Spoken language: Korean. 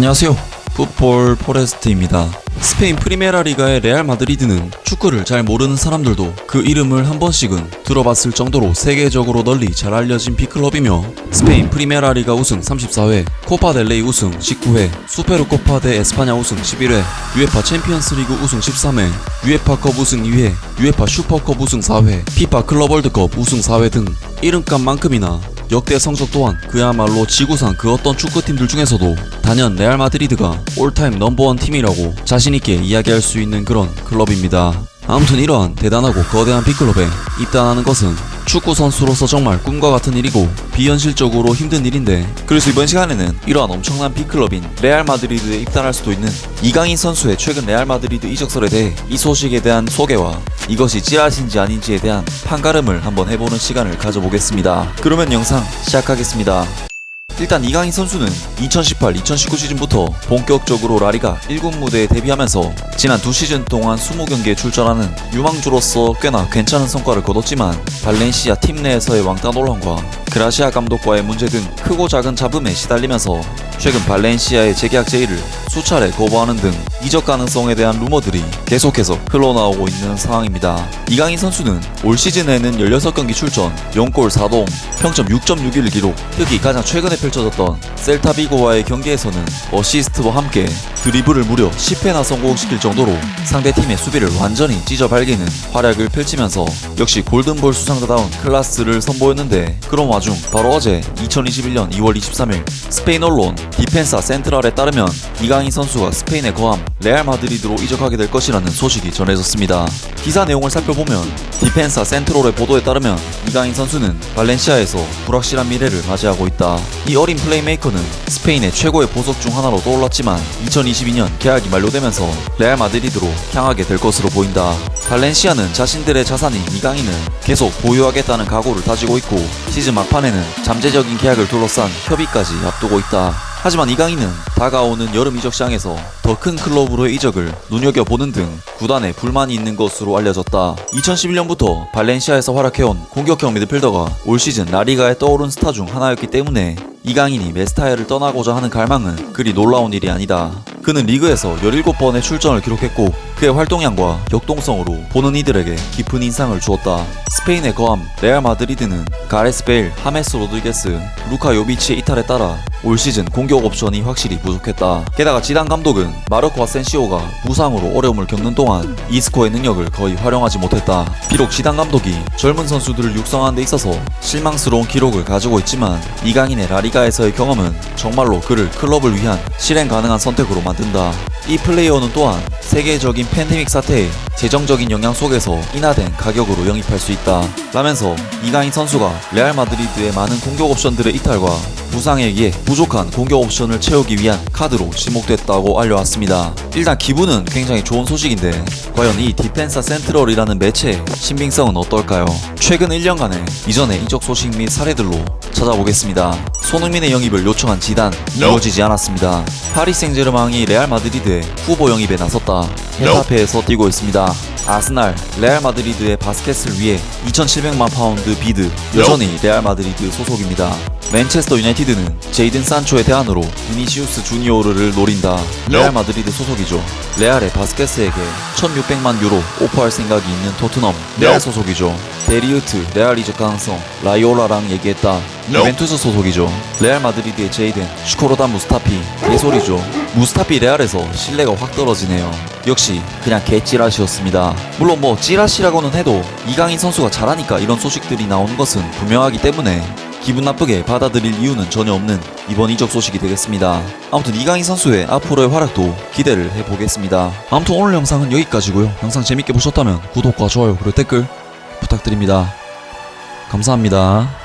안녕하세요. 풋볼 포레스트입니다. 스페인 프리메라 리가의 레알 마드리드는 축구를 잘 모르는 사람들도 그 이름을 한 번씩은 들어봤을 정도로 세계적으로 널리 잘 알려진 빅클럽이며 스페인 프리메라 리가 우승 34회, 코파 델레이 우승 19회, 수페르 코파 데 에스파냐 우승 11회, 유에파 챔피언스 리그 우승 13회, 유에파컵 우승 2회, 유에파 슈퍼컵 우승 4회, 피파 클럽 월드컵 우승 4회 등 이름값만큼이나 역대 성적 또한 그야말로 지구상 그 어떤 축구팀들 중에서도 단연 레알 마드리드가 올타임 넘버원 팀이라고 자신있게 이야기할 수 있는 그런 클럽입니다. 아무튼 이러한 대단하고 거대한 빅클럽에 입단하는 것은 축구 선수로서 정말 꿈과 같은 일이고 비현실적으로 힘든 일인데 그래서 이번 시간에는 이러한 엄청난 빅클럽인 레알 마드리드에 입단할 수도 있는 이강인 선수의 최근 레알 마드리드 이적설에 대해 이 소식에 대한 소개와 이것이 찌라신지 아닌지에 대한 판가름을 한번 해보는 시간을 가져보겠습니다. 그러면 영상 시작하겠습니다. 일단 이강인 선수는 2018-2019 시즌부터 본격적으로 라리가 1군 무대에 데뷔하면서 지난 두 시즌 동안 20경기에 출전하는 유망주로서 꽤나 괜찮은 성과를 거뒀지만 발렌시아 팀 내에서의 왕따 논란과 그라시아 감독과의 문제 등 크고 작은 잡음에 시달리면서 최근 발렌시아의 재계약 제의를 수차례 거부하는 등 이적 가능성에 대한 루머들이 계속해서 흘러나오고 있는 상황입니다. 이강인 선수는 올 시즌에는 16경기 출전, 0골 4동, 평점 6.61 기록, 특히 가장 최근에 펼쳐졌던 셀타비고와의 경기에서는 어시스트와 함께 드리블을 무려 10회나 성공시킬 정도로 상대팀의 수비를 완전히 찢어 발기는 활약을 펼치면서 역시 골든볼 수상자다운 클라스를 선보였는데 그런 와중 바로 어제 2021년 2월 23일 스페인 언론 디펜사 센트럴에 따르면 이강인 선수가 스페인에 거함 레알 마드리드로 이적하게 될 것이라는 소식이 전해졌습니다. 기사 내용을 살펴보면 디펜사 센트럴의 보도에 따르면 이강인 선수는 발렌시아에서 불확실한 미래를 맞이하고 있다. 이 어린 플레이메이커는 스페인의 최고의 보석 중 하나로 떠올랐지만 2022년 계약이 만료되면서 레알 마드리드로 향하게 될 것으로 보인다. 발렌시아는 자신들의 자산인 이강인을 계속 보유하겠다는 각오를 다지고 있고 시즌 막 판에는 잠재적인 계약을 둘러싼 협의까지 앞두고 있다. 하지만 이강인은 다가오는 여름 이적 시장에서 더 큰 클럽으로의 이적을 눈여겨보는 등 구단에 불만이 있는 것으로 알려졌다. 2011년부터 발렌시아에서 활약해온 공격형 미드필더가 올 시즌 라리가에 떠오른 스타 중 하나였기 때문에 이강인이 메스타야를 떠나고자 하는 갈망은 그리 놀라운 일이 아니다. 그는 리그에서 17번의 출전을 기록했고 그의 활동량과 역동성으로 보는 이들에게 깊은 인상을 주었다. 스페인의 거함 레알 마드리드는 가레스 베일, 하메스 로드리게스, 루카 요비치의 이탈에 따라 올 시즌 공격 옵션이 확실히 부족했다. 게다가 지단 감독은 마르코 아센시오가 부상으로 어려움을 겪는 동안 이스코의 능력을 거의 활용하지 못했다. 비록 지단 감독이 젊은 선수들을 육성하는 데 있어서 실망스러운 기록을 가지고 있지만 이강인의 라리가에서의 경험은 정말로 그를 클럽을 위한 실행 가능한 선택으로 만든다. 이 플레이어는 또한 세계적인 팬데믹 사태의 재정적인 영향 속에서 인하된 가격으로 영입할 수 있다. 라면서 이강인 선수가 레알 마드리드의 많은 공격 옵션들의 이탈과 부상에 의해 부족한 공격 옵션을 채우기 위한 카드로 지목됐다고 알려왔습니다. 일단 기분은 굉장히 좋은 소식인데 과연 이 디펜사 센트럴이라는 매체의 신빙성은 어떨까요? 최근 1년간의 이전의 이적 소식 및 사례들로 찾아보겠습니다. 손흥민의 영입을 요청한 지단 이루어지지 않았습니다. 파리 생제르맹이 레알 마드리드의 후보 영입에 나섰다. 헤타페에서 뛰고 있습니다. 아스날, 레알 마드리드의 바스켓을 위해 2,700만 파운드 비드 여전히 레알 마드리드 소속입니다. 맨체스터 유나이티드는 제이든 산초의 대안으로 비니시우스 주니오르를 노린다. 레알 마드리드 소속이죠. 레알의 바스케스에게 1,600만 유로 오퍼할 생각이 있는 토트넘 레알 소속이죠. 데리우트 레알 이적 가능성 라이올라랑 얘기했다. 유벤투스 소속이죠. 레알 마드리드의 제이든 슈코로다 무스타피 개소리죠. 무스타피 레알에서 신뢰가 확 떨어지네요. 역시 그냥 개찌라시였습니다. 물론 뭐 찌라시라고는 해도 이강인 선수가 잘하니까 이런 소식들이 나오는 것은 분명하기 때문에 기분 나쁘게 받아들일 이유는 전혀 없는 이번 이적 소식이 되겠습니다. 아무튼 이강인 선수의 앞으로의 활약도 기대를 해보겠습니다. 아무튼 오늘 영상은 여기까지고요. 영상 재밌게 보셨다면 구독과 좋아요 그리고 댓글 부탁드립니다. 감사합니다.